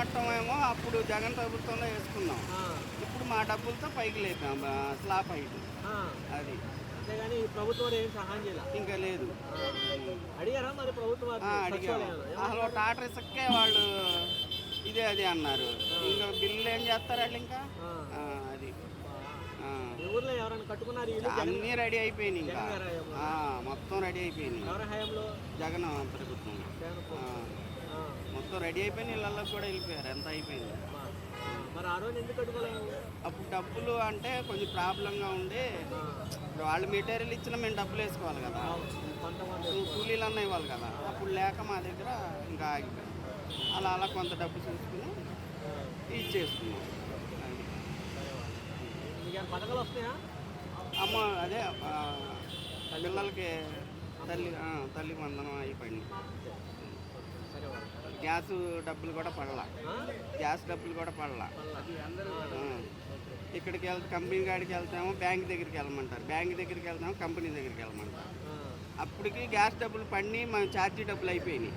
మట్టం ఏమో అప్పుడు జగన్ ప్రభుత్వంలో వేసుకున్నాం. ఇప్పుడు మా డబ్బులతో పైకి లేపాం స్లాబ్ హైట్. అది. అంతేగాని ప్రభుత్వం ఏం సహాయం చేయాలి? ఇంకా లేదు. అడిగారా మరి ప్రభుత్వం సచివాలయంలో? అసలు టాటర్ ఇసుకే వాళ్ళు ఇదే అది అన్నారు. ఇంకా బిల్లు ఏం చేస్తారు వాళ్ళు ఇంకా? అది. ఊర్లో ఎవరైనా కట్టుకున్నారు అన్నీ రెడీ అయిపోయినాయి ఇంకా. మొత్తం రెడీ అయిపోయినాయి. జగన్ ప్రభుత్వం. రెడీ అయిపోయిన ఇళ్ళకి కూడా వెళ్ళిపోయారు. ఎంత అయిపోయింది. మరి ఆ రోజు ఎందుకు కట్టుకోలేము అప్పుడు డబ్బులు అంటే కొంచెం ప్రాబ్లంగా ఉండి వాళ్ళు మెటీరియల్ ఇచ్చినా మేము డబ్బులు వేసుకోవాలి కదా. కూలీలు అన్న ఇవ్వాలి కదా. అప్పుడు లేక మా దగ్గర ఇంకా ఆగిపోయాం. అలా అలా కొంత డబ్బు చూసుకుని ఇచ్చేసుకున్నాం. పథకాలు వస్తాయా అమ్మ అదే పిల్లలకి తల్లి తల్లి వందనం అయిపోయింది. గ్యాస్ డబ్బులు కూడా పడలా? గ్యాస్ డబ్బులు కూడా పడలా. ఇక్కడికి వెళ్తే కంపెనీ కాడికి వెళ్తామో బ్యాంక్ దగ్గరికి వెళ్ళమంటారు బ్యాంక్ దగ్గరికి వెళ్తామో కంపెనీ దగ్గరికి వెళ్ళమంటారు. అప్పటికి గ్యాస్ డబ్బులు పడి మన ఛార్జీ డబ్బులు అయిపోయినాయి.